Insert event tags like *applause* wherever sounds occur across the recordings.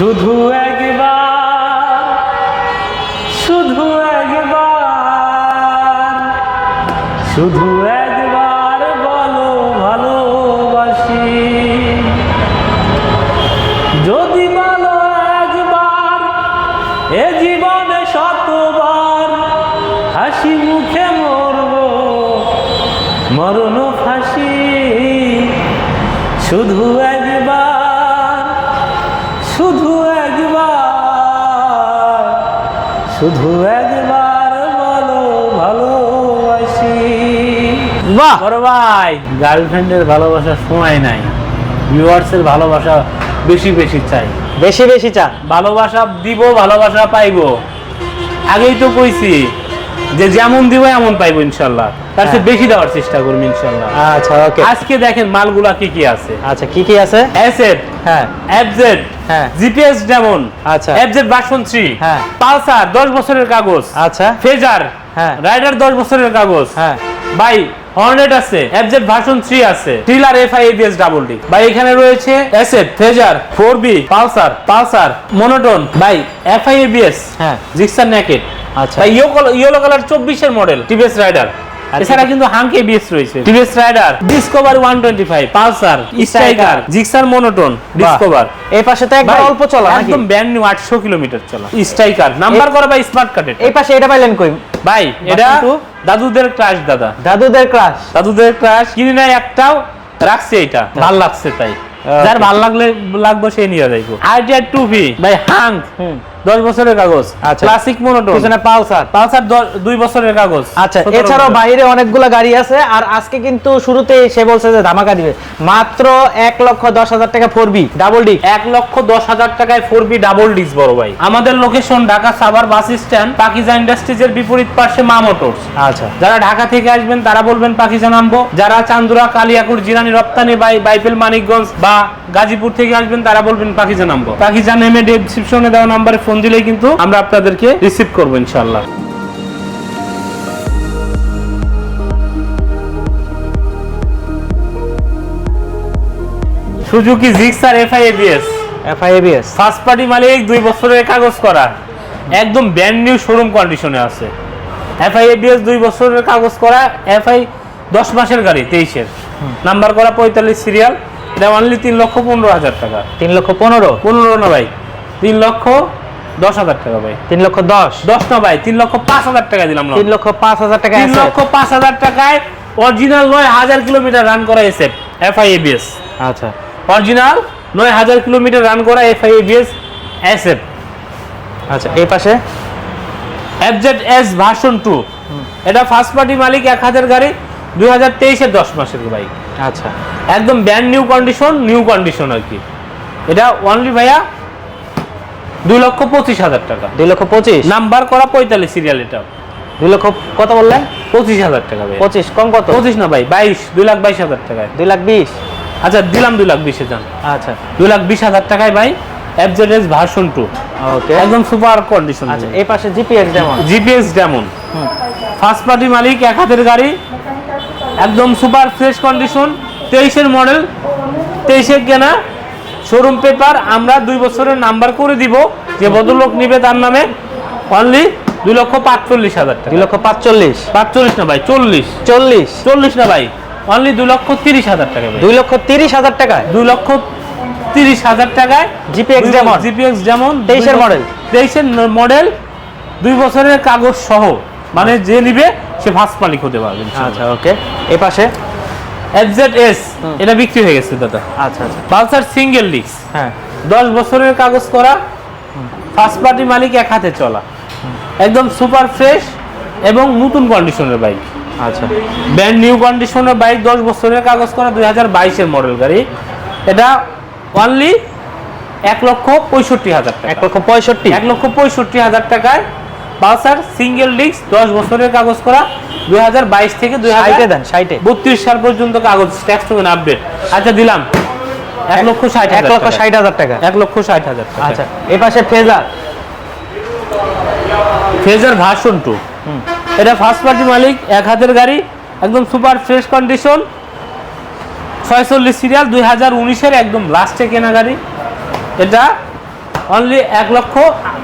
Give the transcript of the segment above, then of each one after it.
শুধু একবার শুধু একবার শুধু একবার বলো ভালোবাসি। যদি বলো একবার, এ জীবনে শতবার হাসি মুখে মরব, মরণ ফাঁসি শুধু বাহ! বড় ভাই গার্লফ্রেন্ডের ভালোবাসার সময় নাই। ভিউয়ার্সের ভালোবাসা বেশি বেশি চাই। বেশি বেশি চান। ভালোবাসা দিব ভালোবাসা পাইবো। আগেই তো কইছি যে যেমন দিব এমন পাইবো ইনশাল্লাহ। তার চেয়ে হ্যাঁ। বেশি দেওয়ার চেষ্টা করব ইনশাল্লাহ। আচ্ছা ওকে আজকে দেখেন মালগুলা কি কি আছে। আচ্ছা কি কি আছে? অ্যাসেট হ্যাঁ। এফজেড হ্যাঁ। জিপিএস যেমন আচ্ছা। এফজেড ভার্সন থ্রি হ্যাঁ। পালসার দশ বছরের কাগজ আচ্ছা। ফেজার হ্যাঁ। রাইডার দশ বছরের কাগজ। হ্যাঁ। ভাই হর্নেট আছে এফজেড ভার্সন 3 আছে। Thriller FI ABS double D ভাই এখানে রয়েছে asset Fazer 4B Pulsar Pulsar monotone ভাই এফআই এবিএস হ্যাঁ। জিক্সার নেকেট আচ্ছা। ভাই ইয়েলো কালার 24 এর মডেল টিভিএস রাইডার এছাড়া কিন্তু হাঙ্ক এবিএস রয়েছে। TVS Raider Discover 125 Pulsar Striker Gixxer monotone Discover এই পাশে তো একবার অল্প চলা একদম ব্র্যান্ড নিউ 800 কিলোমিটার চলা। স্ট্রাইকার নাম্বার করা ভাই স্মার্ট কার্ডের এই পাশে এটা পাইলেন কই? ভাই এটা? দাদুদের ক্রাশ দাদা। দাদুদের ক্রাশ দাদুদের ক্রাশ কিনে নাই একটাও রাখছে এটা ভালো লাগছে তাই। যার ভালো লাগলে লাগবে সে নিয়ে যাইবো। আইডিয়া টুপি। ভি ভাই হাং হুম দশ বছরের কাগজ। আচ্ছা। ক্লাসিক মনোটোন পিছনে পালসার। পালসার বছরের কাগজ। আচ্ছা এছাড়াও। বাইরে অনেকগুলো গাড়ি আছে আর আজকে কিন্তু শুরুতেই সে বলছে যে ধামাকা দিবে। মাত্র লক্ষ দশ হাজার টাকা ডাবল ডি লক্ষ দশ হাজার টাকায় ডাবল ডিস বড় ভাই। আমাদের location Dhaka Savar bus stand Pakiza ইন্ডাস্ট্রিজের বিপরীত পাশে মা মোটরস। আচ্ছা। যারা ঢাকা থেকে আসবেন তারা বলবেন পাখিজা নামবো যারা চান্দুরা কালিয়াকুর জিরানি রপ্তানি বাই বাইপেল মানিকগঞ্জ বা গাজীপুর থেকে আসবেন তারা বলবেন পাখিজা নামবো পাকিজা নেমে ডেসক্রিপশনে দেওয়া নাম্বারে ফোন দিলেই কিন্তু আমরা আপনাদেরকে রিসিভ করব ইনশাল্লাহ Suzuki Gixxer FI ABS FI ABS first party মালিক দুই বছরের কাগজ করা। একদম ব্র্যান্ড নিউ শোরুম কন্ডিশনে আছে। এফআই এবিএস দুই বছরের কাগজ করা এফআই দশ মাসের গাড়ি তেইশের। নাম্বার করা পঁয়তাল্লিশ সিরিয়াল এটা অনলি তিন লক্ষ পনেরো হাজার টাকা। তিন লক্ষ পনেরো? পনেরো না ভাই তিন লক্ষ দশ হাজার টাকা ভাই। তিন লক্ষ দশ? দশ না ভাই তিন লক্ষ পাঁচ হাজার টাকা দিলাম তিন লক্ষ পাঁচ হাজার টাকা তিন লক্ষ পাঁচ হাজার টাকায় অরিজিনাল নয় হাজার কিলোমিটার রান করা এসে এফআই এবিএস আচ্ছা। অরিজিনাল নয় হাজার কিলোমিটার রান করা এফআই এবিএস এসএফ আচ্ছা এই পাশে? এফজেড এস ভার্সন টু এটা ফার্স্ট পার্টি মালিক এক হাজার গাড়ি দুই হাজার তেইশের দশ মাসের বাইক আচ্ছা। একদম brand new condition new condition আর কি। এটা অনলি ভাইয়া দুই লক্ষ পঁচিশ হাজার টাকা। দুই লক্ষ পঁচিশ? নাম্বার করা পঁয়তাল্লিশ সিরিয়াল এটা। দুই লক্ষ কত বললেন? পঁচিশ হাজার টাকা ভাই পঁচিশ কম কত? পঁচিশ না ভাই বাইশ দুই লাখ বাইশ হাজার টাকায়। দুই লাখ বিশ? আচ্ছা দিলাম দুই লাখ বিশে যান। আচ্ছা। দুই লাখ বিশ হাজার টাকায় ভাই FZ S version two okay একদম সুপার কন্ডিশন আচ্ছা এই পাশে জিপিএস যেমন। জিপিএস যেমন। ফার্স্ট পার্টি মালিক এক হাতের গাড়ি একদম সুপার ফ্রেশ কন্ডিশন তেইশের মডেল তেইশে কেনা শোরুম পেপার আমরা দুই বছরের নাম্বার করে দিব। যে ভদ্রলোক নিবে তার নামে অনলি দুই লক্ষ পাঁচচল্লিশ হাজার টাকা। দুই লক্ষ পাঁচচল্লিশ। পাঁচচল্লিশ না ভাই চল্লিশ। চল্লিশ। চল্লিশ না ভাই অনলি দুই লক্ষ তিরিশ হাজার টাকা দুই লক্ষ তিরিশ হাজার টাকায়? দুই লক্ষ তিরিশ হাজার টাকায় জিপিএক্স যেমন? জিপিএক্স যেমন তেইশের মডেল তেইশের মডেল দুই বছরের কাগজ সহ। মানে যে নিবে সে ফার্স্ট মালিক হতে পারবে আচ্ছা ওকে এই পাশে। এফজেড এস এটা বিক্রি হয়ে গেছে দাদা। আচ্ছা আচ্ছা। পালসার সিঙ্গেল ডিস্ক হ্যাঁ। দশ বছরের কাগজ করা ফার্স্ট পার্টি মালিক এক হাতে চলা। একদম সুপার ফ্রেশ এবং নতুন কন্ডিশনের বাইক আচ্ছা। ব্র্যান্ড নিউ কন্ডিশনের বাইক দশ বছরের কাগজ করা দুই হাজার বাইশের মডেল গাড়ি। এটা অনলি এক লক্ষ পঁয়ষট্টি হাজার টাকা। এক লক্ষ পঁয়ষট্টি? এক লক্ষ পঁয়ষট্টি হাজার টাকায় পালসার সিঙ্গেল ডিস্ক দশ বছরের কাগজ করা দুই হাজার বাইশ থেকে দুই সাইটে হাজার দেন সাইটে বত্রিশ সাল পর্যন্ত কাগজ ট্যাক্স টোকেন আপডেট আচ্ছা দিলাম। এক লক্ষ ষাট এক হাজার লক্ষ টাকা। ষাট হাজার টাকা। এক লক্ষ ষাট হাজার টাকা। আচ্ছা এই পাশে ফেজার। ফেজার ভার্সন টু এটা ফার্স্ট পার্টি মালিক এক হাতের গাড়ি একদম সুপার ফ্রেশ কন্ডিশন ছয়চল্লিশ সিরিয়াল দুই হাজার উনিশের একদম লাস্টে কেনা গাড়ি। এটা অনলি এক লক্ষ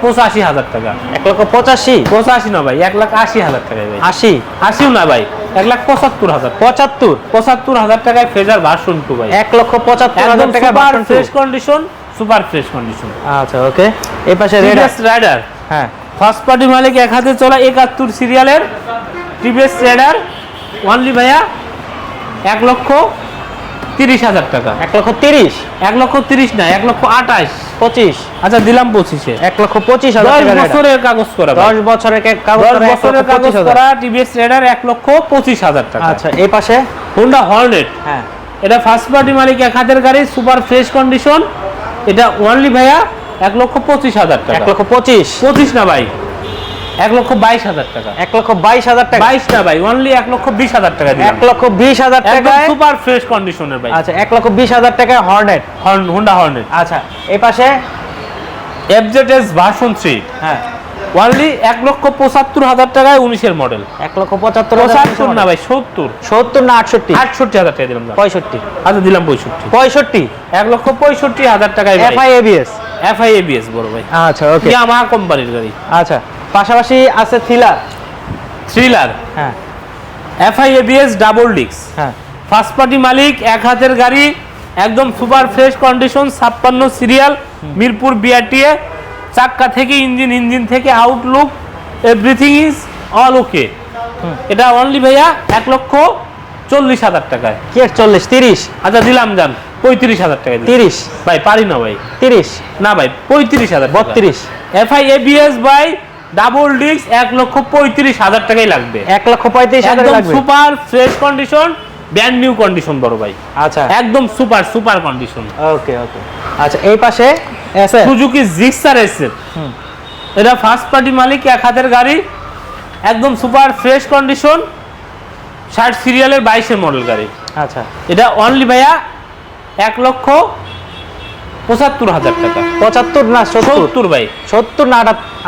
পঁচাশি হাজার টাকা। এক লক্ষ পঁচাশি? পঁচাশি না ভাই এক লাখ আশি হাজার টাকায় ভাই। আশি? আশিও না ভাই এক লাখ পঁচাত্তর হাজার। পঁচাত্তর? পঁচাত্তর হাজার টাকায় ফেজার ভার্সন টু ভাই। এক লক্ষ পঁচাত্তর হাজার টাকা fresh condition super fresh condition. আচ্ছা ওকে। এই পাশে রাইডার। হ্যাঁ। ফার্স্ট পার্টি মালিক এক হাতে চলা একাত্তর সিরিয়ালের টিভিএস রাইডার। অনলি ভাইয়া এক লক্ষ তিরিশ হাজার টাকা। এক লক্ষ তিরিশ? এক লক্ষ তিরিশ না এক লক্ষ আঠাশ। পঁচিশ? আচ্ছা দিলাম পঁচিশে। এক লক্ষ পঁচিশ হাজার রেডার। বছরের কাগজ করা। দশ বছরের বছরের কাগজ করা টিভিএস রাইডার এক লক্ষ পঁচিশ হাজার টাকা। আচ্ছা এই পাশে? হোন্ডা হর্নেট হ্যাঁ। এটা ফার্স্ট পার্টি মালিক এক হাতের গাড়ি সুপার ফ্রেশ কন্ডিশন এটা ওনলি ভাইয়া এক লক্ষ পঁচিশ হাজার টাকা। এক লক্ষ পঁচিশ। পঁচিশ না ভাই। এক লক্ষ বাইশ হাজার টাকা। এক লক্ষ বাইশ হাজার টাকা। বাইশ না ভাই অনলি এক লক্ষ বিশ হাজার টাকা এক লক্ষ বিশ হাজার টাকায় সুপার ফ্রেশ কন্ডিশনের ভাই। আচ্ছা এক লক্ষ বিশ হাজার টাকায় হর্নেট হোন্ডা হর্নেট আচ্ছা এই পাশে? এফজেডএস ভার্সন থ্রি হ্যাঁ। অনলি এক লক্ষ পঁচাত্তর হাজার টাকায় উনিশের মডেল এক লক্ষ পঁচাত্তর পঁচাত্তর না ভাই সত্তর। সত্তর না আটষট্টি? আটষট্টি হাজার টাকা দিলাম পঁয়ষট্টি। আচ্ছা দিলাম পঁয়ষট্টি। পঁয়ষট্টি? এক লক্ষ পঁয়ষট্টি হাজার টাকায় F I ABS FI ABS বড় ভাই। আচ্ছা ওকে ইয়ামাহা কোম্পানির গাড়ি। আচ্ছা। পাশাপাশি আছে থ্রিলার থ্রিলার হ্যাঁ। এফআই এবিএস ডাবল ডিক্স হ্যাঁ। ফার্স্ট পার্টি মালিক এক হাতের গাড়ি একদম সুপার ফ্রেশ কন্ডিশন ছাপ্পান্ন সিরিয়াল মিরপুর বিআরটিএ চাক্কা থেকে ইঞ্জিন ইঞ্জিন থেকে outlook everything is all okay এটা অনলি ভাইয়া এক লক্ষ চল্লিশ হাজার টাকায়। কে চল্লিশ? তিরিশ? আচ্ছা দিলাম যান। পঁয়ত্রিশ হাজার টাকা তিরিশ? ভাই পারি না ভাই। তিরিশ? না ভাই পঁয়ত্রিশ হাজার বত্রিশ? এফআই এবিএস বাই ডাবল ডিক্স এক লক্ষ পঁয়ত্রিশ হাজার টাকাই লাগবে। এক লক্ষ পঁয়ত্রিশ হাজার super fresh condition brand new condition বড় ভাই। আচ্ছা। একদম super super condition okay okay আচ্ছা এই পাশে সুজুকি জিক্সার এসে এটা ফার্স্ট পার্টি মালিক এক হাতের গাড়ি। একদম সুপার ফ্রেশ কন্ডিশন ষাট সিরিয়ালের বাইশের মডেল গাড়ি। আচ্ছা। এটা অনলি ভাইয়া এক লক্ষ পঁচাত্তর হাজার টাকা। পঁচাত্তর না সত্তর? ভাই। সত্তর না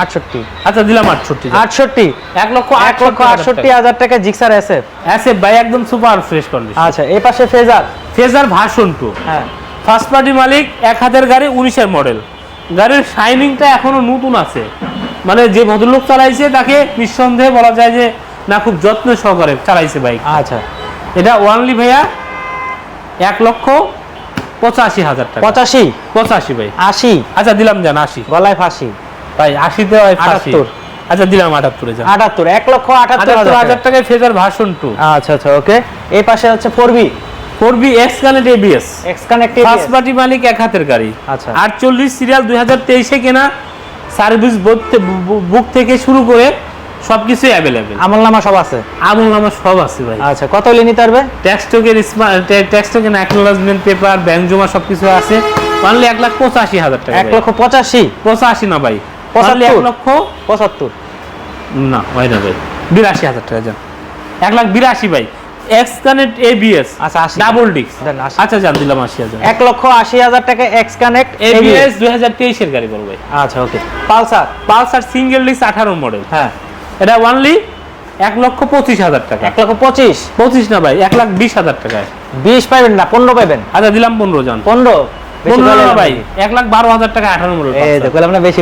আটষট্টি? আচ্ছা দিলাম আটষট্টি আটষট্টি? এক লক্ষ এক লক্ষ আটষট্টি হাজার টাকা জিক্সার এসএফ। অ্যাসে ভাই একদম সুপার ফ্রেশ কন্ডিশন আচ্ছা এই পাশে ফেজার। ফেজার ভার্সন টু হ্যাঁ। ফার্স্ট পার্টি মালিক এক হাতের গাড়ি উনিশের মডেল গাড়ির শাইনিংটা এখনও নতুন আছে। মানে যে ভদ্রলোক চালাইছে তাকে নিঃসন্দেহে বলা যায় যে না খুব যত্ন সহকারে চালাইছে বাইক আচ্ছা। এটা ওয়ানলি ভাইয়া এক লক্ষ পঁচাশি হাজার টাকা। পঁচাশি? পঁচাশি ভাই। আশি? আচ্ছা দিলাম যান আশি। গলায় ফাঁসি। ভাই আশিতে আটাত্তর। আচ্ছা দিলাম আটাত্তরে যান আটাত্তর এক লক্ষ আটাত্তর হাজার টাকায় ফেজার ভার্সন টু আচ্ছা আচ্ছা ওকে। এই পাশে হচ্ছে four B four B X connect ABS X connective first party মালিক এক হাতের গাড়ি। আচ্ছা। আটচল্লিশ সিরিয়াল দুই হাজার তেইশে কেনা সার্ভিস বুক থেকে শুরু করে সবকিছুই অ্যাভেলেবেল আমল নামা সব আছে? আমল আমার সব আছে ভাই। আচ্ছা কত হলে নিতে পারবে? Tax token tax token acknowledgement paper bank জমা সবকিছু আছে। অনলি এক লাখ পঁচাশি হাজার টাকা এক লক্ষ পঁচাশি? পঁচাশি না ভাই। অনলি এক লক্ষ পঁচাত্তর? না হয় না ভাই। বিরাশি হাজার টাকা যান এক লাখ বিরাশি ভাই। এক্স কানেক্ট এবিএস আচ্ছা। ডাবল ডিস্ক আচ্ছা জান দিলাম আশি হাজার। এক লক্ষ আশি হাজার টাকা এক্স কানেক্ট এবিএস দুই হাজার তেইশের গাড়ি বল ভাই। আচ্ছা okay. Pulsar? Pulsar single disc আঠারো মডেল হ্যাঁ। এটা অনলি এক লক্ষ পঁচিশ হাজার টাকা। এক লক্ষ পঁচিশ? পঁচিশ না ভাই এক লাখ বিশ হাজার টাকায়। বিশ পাইবেন না পনেরো পাইবেন। আচ্ছা দিলাম পনেরো জন। পনেরো? ভাই এক লাখ বারো হাজার টাকা আঠারো বললাম না বেশি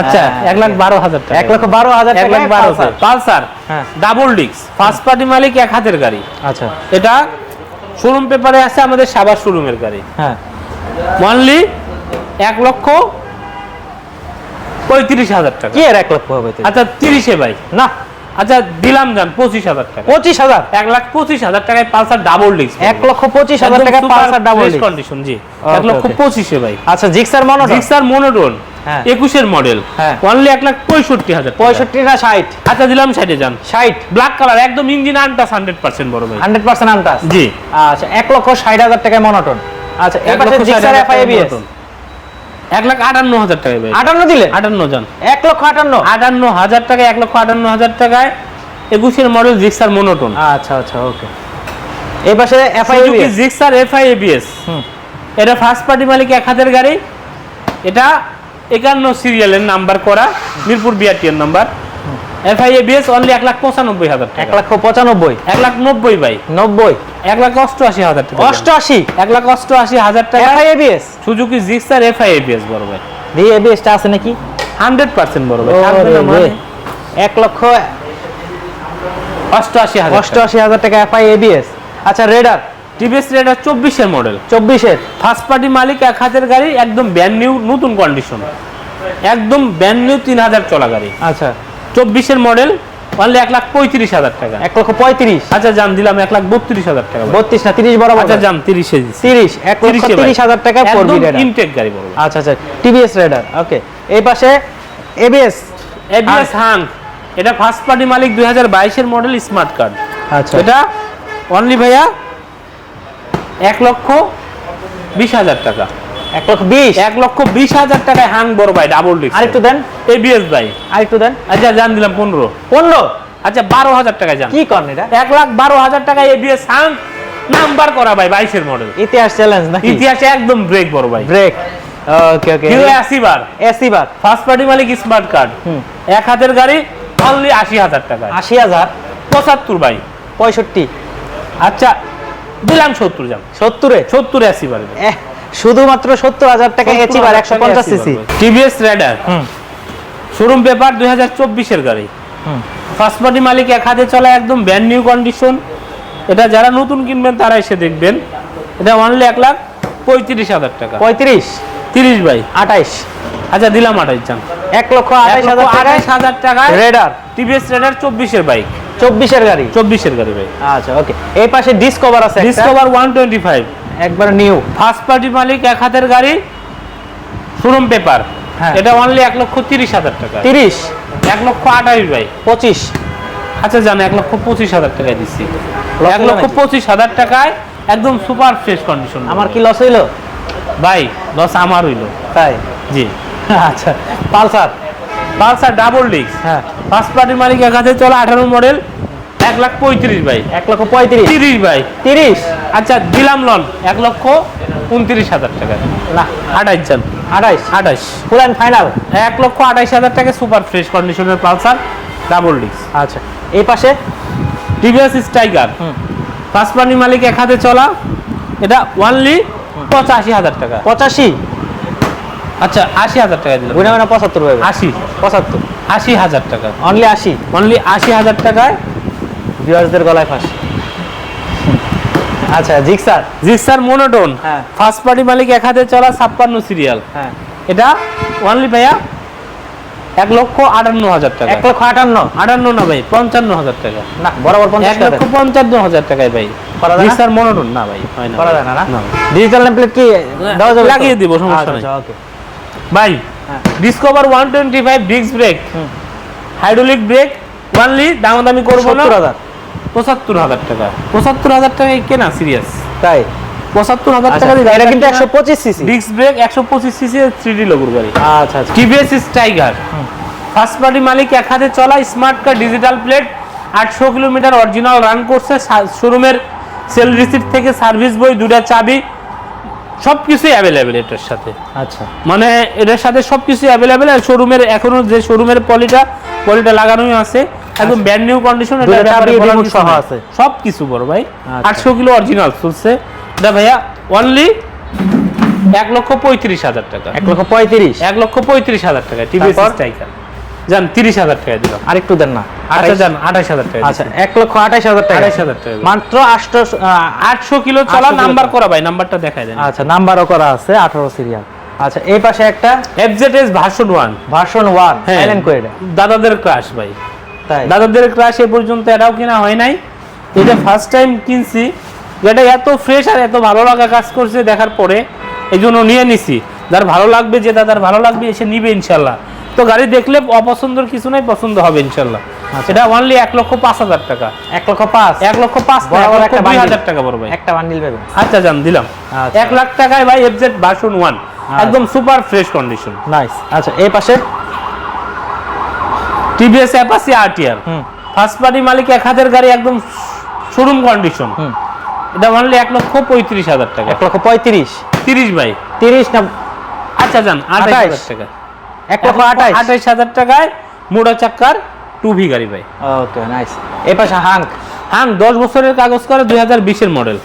আচ্ছা হ্যাঁ, এক লাখ বারো হাজার টাকা। এক লক্ষ বারো হাজার এক লাখ বারো পালসার। হ্যাঁ। ডাবল ফার্স্ট পার্টি মালিক এক হাতের গাড়ি। আচ্ছা। এটা শোরুম পেপারে আছে আমাদের সাবার শোরুমের গাড়ি। হ্যাঁ। অনলি এক লক্ষ পঁয়ত্রিশ হাজার টাকা। কি এর এক লক্ষ হবে আচ্ছা তিরিশে ভাই। না। আচ্ছা দিলাম যান পঁচিশ হাজার টাকা। পঁচিশ হাজার? এক লাখ পঁচিশ হাজার টাকায় পালসার ডাবল ডিস্ক এক লক্ষ পঁচিশ হাজার টাকা পালসার ডাবল কন্ডিশন জি। এক লক্ষ পঁচিশে ভাই। আচ্ছা জিক্সার মনো জিক্সার মোনোটোন হ্যাঁ। একুশের মডেল হ্যাঁ। অনলি এক লাখ পঁয়ষট্টি হাজার। পঁয়ষট্টি না ষাট? আচ্ছা দিলাম সাইডে যান ষাট। ব্ল্যাক কালার একদম ইঞ্জিন আনটাস হান্ড্রেড পার্সেন্ট বড় ভাই। হান্ড্রেড পার্সেন্ট আনটাস জি। আচ্ছা এক লক্ষ ষাট হাজার টাকায় মনোটন আচ্ছা এবার ষাট জিক্সার হাজার এফআই টাকায় এবিএস monoton। এক লাখ আটান্ন হাজার টাকায় ভাই। আটান্ন দিলেন? আটান্ন যান এক লক্ষ আটান্ন? আটান্ন হাজার টাকায় এক লক্ষ আটান্ন হাজার টাকায় একুশের মডেল জিক্সার মোনোটোন আচ্ছা আচ্ছা ওকে। এই পাশে FI Suzuki ABS Gixxer FI ABS হুম। এটা ফার্স্ট পার্টি মালিক এক হাতের গাড়ি। এটা একান্ন সিরিয়ালের নাম্বার করা মিরপুর বিআরটিএর নাম্বার এফআই এবিএস অনলি এক লাখ পঁচানব্বই হাজার এক টাকা লক্ষ পঁচানব্বই। এক লাখ নব্বই ভাই। নব্বই। এক লাখ অষ্টআশি হাজার টাকা। অষ্টআশি? এক লাখ অষ্টআশি হাজার টাকা। FI ABS Suzuki Gixxer FI ABS বড় ভাই। এবিএসটা আছে নাকি? হান্ড্রেড পার্সেন্ট বড় ভাই। মানে? এক লক্ষ অষ্টআশি হাজার অষ্টআশি হাজার টাকা এফআই এবিএস আচ্ছা রেডার টিভিএস রেডার চব্বিশের মডেল চব্বিশের? ফার্স্ট পার্টি মালিক এক হাতের গাড়ি একদম ব্যান্ড নিউ নতুন কন্ডিশন একদম ব্যান্ড নিউ তিন হাজার চলা গাড়ি। আচ্ছা। চব্বিশের মডেল অনলি এক লাখ পঁয়ত্রিশ হাজার টাকা। এক লক্ষ পঁয়ত্রিশ। আচ্ছা জান দিলাম এক লাখ বত্রিশ হাজার টাকা বত্রিশ না তিরিশ বরাবর আচ্ছা জান তিরিশে তিরিশ এক লক্ষ তিরিশ হাজার টাকা ফোর বি রেডার ইনটেক গাড়ি বড় আচ্ছা আচ্ছা টিভিএস রেডার ওকে এই পাশে এবিএস এবিএস হাং এটা ফার্স্ট পার্টি মালিক দুই হাজার বাইশের মডেল স্মার্ট কার্ড আচ্ছা। এটা অনলি ভাইয়া এক লক্ষ বিশ হাজার টাকা। এক লক্ষ বিশ। এক লক্ষ বিশ হাজার টাকায় হাং বড় ভাই ডাবল ডিস্ক আরেকটু দেন। এবিএস ভাই। আরেকটু দেন। আচ্ছা জান দিলাম পনেরো। পনেরো? আচ্ছা বারো হাজার টাকায় যান কি করেন এটা? এক লাখ বারো হাজার টাকায় এবিএস হাং নাম্বার করা ভাই বাইশের মডেল ইতিহাস চ্যালেঞ্জ নাকি? ইতিহাসে একদম ব্রেক বড় ভাই। Brake okay okay Hero Achiever Achiever first party মালিক স্মার্ট কার্ড হুম। এক হাতের গাড়ি অনলি আশি হাজার টাকা আশি হাজার? পঁচাত্তর ভাই। পঁয়ষট্টি। আচ্ছা দিলাম সত্তর যান সত্তরে? সত্তর আশি বার শুধুমাত্র সত্তর হাজার টাকা এসি বার একশো পঞ্চাশ সিসি টিভিএস রাইডার হুম। শোরুম পেপার দুই হাজার চব্বিশের গাড়ি। ফার্স্ট পার্টি মালিক এক হাতে চলা একদম ব্র্যান্ড নিউ কন্ডিশন এটা যারা নতুন কিনবেন তারা এসে দেখবেন। এটা অনলি এক লাখ পঁয়ত্রিশ হাজার টাকা। পঁয়ত্রিশ? তিরিশ ভাই। আঠাইশ। আচ্ছা দিলাম আঠাইশ জান। এক লক্ষ আঠাইশ হাজার টাকা আঠাইশ হাজার টাকায় রেডার টিভিএস রাইডার চব্বিশের বাইক চব্বিশের গাড়ি। চব্বিশের গাড়ি ভাই। আচ্ছা ওকে এই পাশে ডিসকভার আছে। ডিসকভার ওয়ান টোয়েন্টি ফাইভ একবার নিউ। ফার্স্ট পার্টি মালিক এক হাতের গাড়ি শোরুম পেপার হ্যাঁ। এটা অনলি এক লক্ষ তিরিশ হাজার টাকা। তিরিশ? এক লক্ষ আঠাইশ ভাই। পঁচিশ? আচ্ছা জান এক লক্ষ পঁচিশ হাজার টাকায় দিচ্ছি। এক লক্ষ পঁচিশ হাজার টাকায় একদম সুপার ফ্রেশ কন্ডিশন আমার কি লস হইল? ভাই লস আমার হইল। তাই? জি। আচ্ছা পালসার? পালসার ডাবল ডিস্ক হ্যাঁ। ফার্স্ট পার্টি মালিক এক হাতে চলা আঠারো মডেল এক লাখ পঁয়ত্রিশ ভাই। এক লক্ষ পঁয়ত্রিশ? তিরিশ ভাই। তিরিশ? আচ্ছা দিলাম লন এক লক্ষ উনত্রিশ হাজার টাকা। না আঠাইশ যান আঠাইশ। আঠাইশ। ফুল অ্যান্ড ফাইনাল এক লক্ষ আঠাইশ হাজার টাকা সুপার ফ্রেশ কন্ডিশনের পালসার ডাবল ডিস্ক আচ্ছা এই পাশে? টিভিএস স্ট্রাইকার মালিক এক হাতে চলা এটা ওয়ানলি পঁচাশি হাজার টাকা। পঁচাশি? আচ্ছা আশি হাজার টাকা দিলাম। বুঝে মানে পঁচাত্তর আশি। পঁচাত্তর। আশি হাজার টাকা। অনলি আশি? অনলি আশি হাজার টাকায় ভিউয়ার্সদের গলায় ফাঁস। আচ্ছা জিক্সার। Gixxer monotone. হ্যাঁ। ফার্স্ট পার্টি মালিক এক হাতে চলা ছাপ্পান্ন সিরিয়াল হ্যাঁ। এটা ওয়ানলি ভাইয়া এক লক্ষ আটান্ন হাজার টাকা। এক লক্ষ আটান্ন। আটান্ন না ভাই পঞ্চান্ন হাজার টাকা। না বরাবর এক লক্ষ পঞ্চান্ন হাজার টাকায় ভাই? Gixxer monotone? না ভাই হয় না। না না। ডিজিটাল নেমপ্লেট কি যাবে লাগিয়ে দিব, সমস্যা আচ্ছা, নেই। আচ্ছা, ভাই হ্যাঁ। Discover one twenty five disc brake hydraulic brake only দামাদামি করব না। হাজার। পঁচাত্তর হাজার টাকা। পঁচাত্তর হাজার টাকায় কেনা সিরিয়াস তাই? পঁচাত্তর হাজার আচ্ছা টাকা দিয়ে এটা কিন্তু একশো পঁচিশ সিসি ডিস্ক ব্রেক একশো পঁচিশ সিসি থ্রি ডি লোগোর গাড়ি। আচ্ছা টিভিএস টাইগার ফার্স্ট পার্টি মালিক এক হাতে চলা স্মার্ট কার্ড ডিজিটাল প্লেট আটশো কিলোমিটার অরিজিনাল রান করছে শোরুমের সেল রিসিপ্ট থেকে সার্ভিস বই দুটা চাবি সব কিছুই অ্যাভেলেবেল এটার সাথে। আচ্ছা। মানে এটার সাথে সব কিছু অ্যাভেলেবেল আর শোরুমের এখনও যে শোরুমের পলিটা পলিটা লাগানোই আছে একদম ব্র্যান্ড নিউ কন্ডিশন দুটো চাবি, remote সহ আছে। সব কিছু বড় ভাই। আচ্ছা। আটশো কিলো অরিজিনাল চলছে। এটা ভাইয়া অনলি এক লক্ষ পঁয়ত্রিশ হাজার টাকা। এক লক্ষ পঁয়ত্রিশ। এক লক্ষ পঁয়ত্রিশ হাজার টাকা টিভিএস তারপর? স্ট্রাইকার যান তিরিশ হাজার টাকা দিলাম আরেকটু দেন না। আচ্ছা যান আঠাশ হাজার টাকা আচ্ছা এক লক্ষ আঠাইশ হাজার টাকা। আঠাইশ হাজার টাকা। মাত্র আটশো আটশো কিলো চলা নাম্বার করা ভাই নাম্বারটা দেখায় দেন। আচ্ছা নাম্বারও করা আছে আঠারো সিরিয়াল আচ্ছা এই পাশে একটা FZS version one version one হ্যাঁ। দাদাদের ক্রাশ ভাই। দাদাদের ক্রাশ এ পর্যন্ত এটাও কেনা হয় নাই। এটা ফার্স্ট টাইম কিনছি যেটা এত ফ্রেশ আর এত ভালো লাগা কাজ করছে দেখার পরে এই জন্য নিয়ে নিছি। যার ভালো লাগবে যে দাদার ভালো লাগবে এসে নিবে ইনশাল্লাহ। তো গাড়ি দেখলে অপছন্দর কিছু নাই পছন্দ হবে ইনশাল্লাহ। আচ্ছা। এটা অনলি এক লক্ষ পাঁচ হাজার টাকা। এক লক্ষ পাঁচ? এক লক্ষ পাঁচ হাজার টাকা ভাই একটা বান্ডিল পাবেন। আচ্ছা জান দিলাম। আচ্ছা। এক লাখ টাকায় ভাই এফজেড ভার্সন ওয়ান একদম সুপার ফ্রেশ কন্ডিশন নাইস আচ্ছা এই পাশে? TVS Apache RTR. First party মালিক এক হাতের গাড়ি একদম শোরুম কন্ডিশন এটা অনলি এক লক্ষ পঁয়ত্রিশ হাজার টাকা। এক লক্ষ পঁয়ত্রিশ। তিরিশ ভাই। তিরিশ না আচ্ছা যান আঠাইশ। হাজার টাকা। এক লক্ষ আঠাইশ। আঠাইশ হাজার টাকায় মোড়া চাক্কার টু ভি গাড়ি ভাই। ওকে নাইস পাশে হাঙ্ক হ্যাঁ দশ বছরের কাগজ করে দুই হাজার বিশের model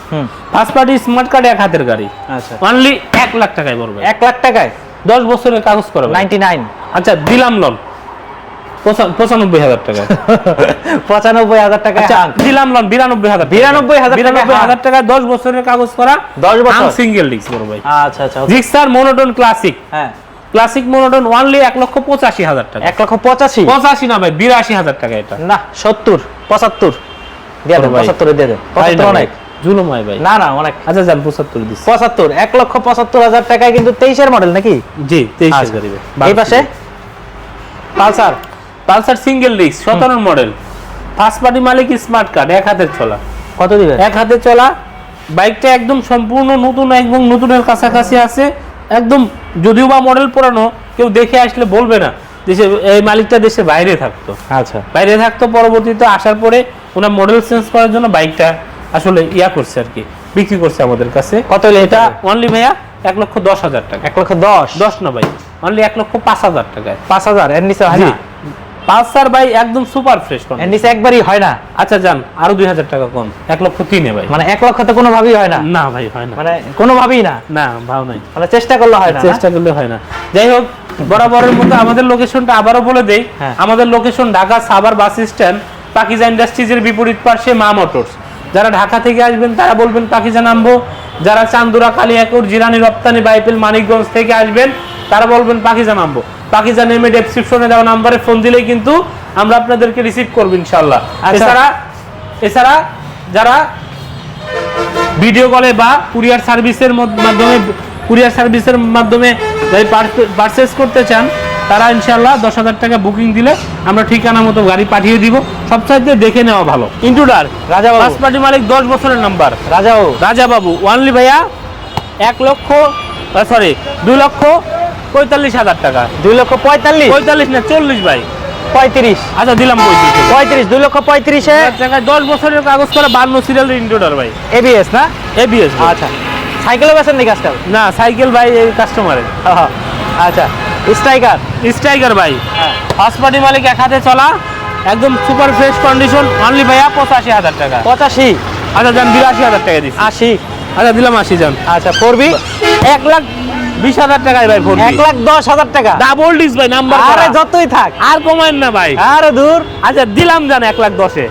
first party smart card এক হাতের গাড়ি। আচ্ছা। অনলি এক লাখ টাকায় পড়বে এক লাখ টাকায়? দশ বছরের কাগজ করা। নাইনটি নাইন আচ্ছা দিলাম লন পঁচানব্বই হাজার টাকা। *laughs* পঁচানব্বই হাজার টাকা। আচ্ছা দিলাম লন বিরানব্বই হাজার টাকা। 92,000 বিরানব্বই হাজার টাকা দশ বছরের কাগজ করা 10 বছর? সিঙ্গেল ডিস্ক বড় ভাই। আচ্ছা আচ্ছা okay. মনোটন ক্লাসিক হ্যাঁ। ক্লাসিক মনোটন ওয়ানলি এক লক্ষ পঁচাশি হাজার টাকা। এক লক্ষ পঁচাশি? পঁচাশি না ভাই বিরাশি হাজার টাকা এটা। না সত্তর পঁচাত্তর। দিয়ে দেন পঁচাত্তরে দিয়ে দেন। পঁচাত্তর অনেক। জুলুম ভাই। না না অনেক। আচ্ছা যান পঁচাত্তর পঁচাত্তর এক লক্ষ পঁচাত্তর হাজার টাকায় কিন্তু তেইশের মডেল নাকি? জি তেইশ আচ্ছা। গাড়ি এই পাশে? পালসার? পালসার সিঙ্গেল ডিস্ক সতেরো মডেল। ফার্স্ট পার্টি মালিক স্মার্ট কার্ড এক হাতের চলা কত দিবেন? এক হাতে চলা বাইকটা একদম সম্পূর্ণ নতুন একদম নতুনের কাছাকাছি আছে। একদম যদিও বা মডেল পুরানো কেউ দেখে আসলে বলবে না দেশে এই মালিকটা দেশে বাইরে থাকতো। আচ্ছা। বাইরে থাকতো পরবর্তীতে আসার পরে ওনার মডেল চেঞ্জ করার জন্য বাইকটা আসলে ইয়া করছে আর কি বিক্রি করছে আমাদের কাছে। কত হলে এটা অনলি ভাইয়া এক লক্ষ দশ হাজার টাকা। এক লক্ষ দশ? দশ না ভাই অনলি এক লক্ষ পাঁচ হাজার টাকায়। পাঁচ হাজার এর নিচে পালসার ভাই একদম সুপার ফ্রেশ নিচে একবারই হয় না? আচ্ছা যান আরও দুই হাজার টাকা কম। এক লক্ষ তিনে ভাই। মানে এক লক্ষ তো কোনোভাবেই হয় না? না ভাই হয় না। মানে কোনোভাবেই না? না ভাও নাই। মানে চেষ্টা করলে হয় না? চেষ্টা করলে হয় না। যাই হোক বরাবরের মতো আমাদের লোকেশনটা আবারও বলে দেই। হ্যাঁ। আমাদের location Dhaka Savar bus stand Pakiza ইন্ডাস্ট্রিজের বিপরীত পার্শ্বে মা মোটরস। যারা ঢাকা থেকে আসবেন তারা বলবেন পাকিজা নামবো। যারা চান্দুরা কালিয়াকুর জিরানি রপ্তানি বাইপেল মানিকগঞ্জ থেকে আসবেন তারা বলবেন পাকিজা নামবো। পাকিজা নেমে ডেসক্রিপশনে দেওয়া নাম্বারে ফোন দিলেই কিন্তু আমরা আপনাদেরকে রিসিভ করব ইনশাল্লাহ আচ্ছা। এছাড়া এছাড়া যারা ভিডিও কলে বা কুরিয়ার সার্ভিসের মাধ্যমে কুরিয়ার সার্ভিসের মাধ্যমে যদি পারচেস করতে চান তারা ইনশাল্লাহ দশ হাজার টাকা বুকিং দিলে আমরা ঠিকানা মতো গাড়ি পাঠিয়ে দিব। সব সবচাইতে দেখে নেওয়া ভালো। ইন্টুডার রাজা ফার্স্ট পার্টি মালিক দশ বছরের নাম্বার রাজা বাবু রাজা বাবু ওয়ানলি ভাইয়া এক লক্ষ সরি দুই লক্ষ পঁয়তাল্লিশ হাজার টাকা। দুই লক্ষ পঁয়তাল্লিশ? পঁয়তাল্লিশ না চল্লিশ ভাই। পঁয়ত্রিশ। আচ্ছা দিলাম পঁয়ত্রিশ। পঁয়ত্রিশ দুই লক্ষ পঁয়ত্রিশে? দশ বছরের কাগজ করা বান্ন সিরিয়াল ইন্টুডার ভাই। এবিএস না? এবিএস আচ্ছা। সাইকেলও বেছেন নাকি আজকাল? না সাইকেল ভাই এই কাস্টমারের আচ্ছা। স্ট্রাইকার? স্ট্রাইকার ভাই। হ্যাঁ। হসপাটি মালিক এক হাতে চলা একদম সুপার ফ্রেশ কন্ডিশন অনলি ভাইয়া পঁচাশি হাজার টাকা। পঁচাশি? আচ্ছা যান বিরাশি হাজার টাকা দিচ্ছি আশি। আচ্ছা দিলাম আশি যান আচ্ছা ফোর বি এক লাখ বিশ হাজার টাকায় ভাই ফোন এক লাখ দশ হাজার টাকা। ডাবল ডিস ভাই নাম্বার আরে যতই থাক। আর কমায়েন না ভাই। আরে দূর আচ্ছা দিলাম যান এক লাখ দশে।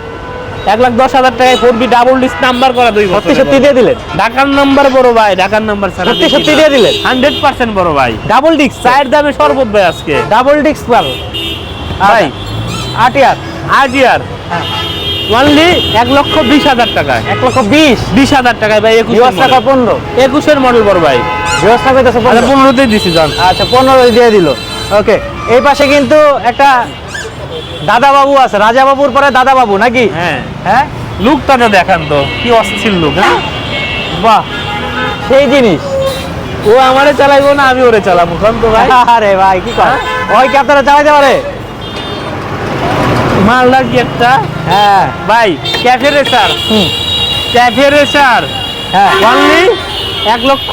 এক লাখ দশ হাজার টাকায় four B double disc number করা দুই সত্যি সত্যি দিয়ে দিলেন। ঢাকার নাম্বার বড় ভাই ঢাকার নাম্বার সত্যি সত্যি দিয়ে দিলেন। হান্ড্রেড পার্সেন্ট বড় ভাই। ডাবল ডিস্ক চায়ের দামে শরবত ভাই আজকে। ডাবল ডিস্ক পাল। ভাই। আট ইয়ার। আট ইয়ার। হ্যাঁ। অনলি এক লক্ষ বিশ হাজার টাকায়। এক লক্ষ বিশ? বিশ হাজার টাকায় ভাই একুশ টাকা পনেরো। একুশের মডেল বড় ভাই। আচ্ছা পনেরো। পনেরোতেই দিছি যান আচ্ছা পনেরো দিয়ে দিল। ওকে এই পাশে কিন্তু একটা দাদা বাবু আছে রাজা বাবুর পরে দাদা বাবু নাকি? হ্যাঁ। হ্যাঁ? লুকটা তো দেখান তো কি অস্থির লুক হ্যাঁ? বাহ সেই জিনিস। ও আমারে চালাইবো না আমি ওরে চালাবো কারণ তো ভাই। আরে ভাই কি কর? ওই কি আপনারা চালাইতে পারে? মালদা কি একটা? হ্যাঁ। ভাই ক্যাফে রেসার ক্যাফে রেসার হ্যাঁ। অনলি এক লক্ষ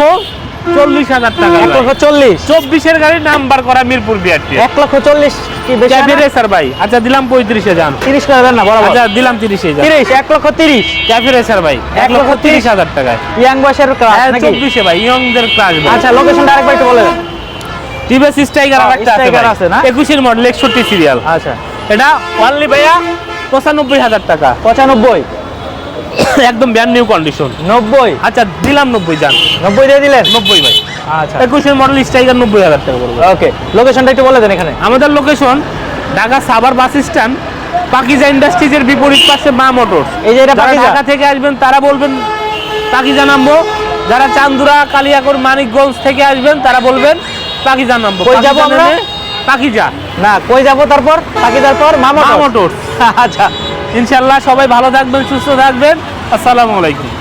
চল্লিশ হাজার টাকা এক লক্ষ চল্লিশ। চব্বিশের গাড়ি নাম্বার করা মিরপুর বিআরটি। এক লক্ষ চল্লিশ ক্যাফে রেসার ভাই। আচ্ছা দিলাম পঁয়ত্রিশে যান। তিরিশ করে না বরাবর। আচ্ছা দিলাম তিরিশে যান। তিরিশ এক লক্ষ তিরিশ। ক্যাফে রেসার ভাই এক লক্ষ তিরিশ হাজার টাকায়। ইয়াং বয়সের ক্লাস হ্যাঁ চব্বিশে ভাই ইয়ংদের ক্লাস আচ্ছা লোকেশনটা আরেকবার একটু বলে দেন। টিভিএস স্ট্রাইকার আরেকটা আছে আছে না? একুশের মডেল একষট্টি সিরিয়াল আচ্ছা। এটা অনলি ভাইয়া পঁচানব্বই হাজার টাকা। পঁচানব্বই? *coughs* একদম ব্যান্ড নিউ কন্ডিশন নব্বই? আচ্ছা দিলাম নব্বই যান। নব্বই দিয়ে দিলেন? নব্বই ভাই। আচ্ছা। একুশের মডেল স্ট্রাইকার নব্বই হাজার টাকা পড়বে। ওকে লোকেশনটা একটু বলে দেন এখানে। আমাদের location Dhaka Savar bus stand Pakiza ইন্ডাস্ট্রিজের বিপরীত পাশে মা মোটরস। এই যে এটা ঢাকা থেকে আসবেন তারা বলবেন পাকিজা নামবো। যারা চান্দুরা কালিয়াকোর মানিকগঞ্জ থেকে আসবেন তারা বলবেন পাকিজা নামবো। যাব আমরা? পাকিজা না কই যাব তারপর? পাখি তারপর মামা মোটর আচ্ছা ইনশাল্লাহ সবাই ভালো থাকবেন সুস্থ থাকবেন। আসসালামু আলাইকুম।